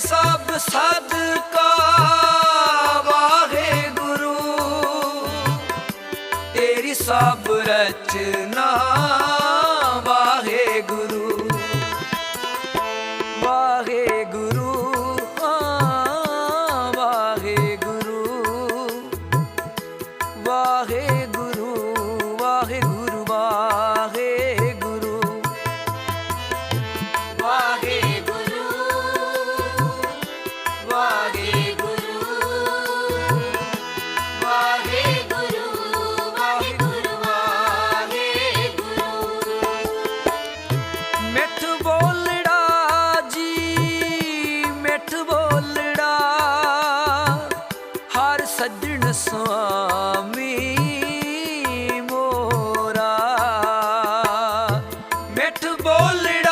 ਸਭ ਸਦਕਾ ਵਾਹਿਗੁਰੂ। ਤੇਰੀ ਸਭ ਰਚਨਾ ਵਾਹਿਗੁਰੂ। ਵਾਹਿਗੁਰੂ ਆ ਵਾਹਿਗੁਰੂ। ਵਾਹਿਗੁਰੂ। ਪਿਆਰ ਸੱਜਣ ਸੁਆਮੀ ਮੋਰਾ। ਮਿੱਠ ਬੋਲੜਾ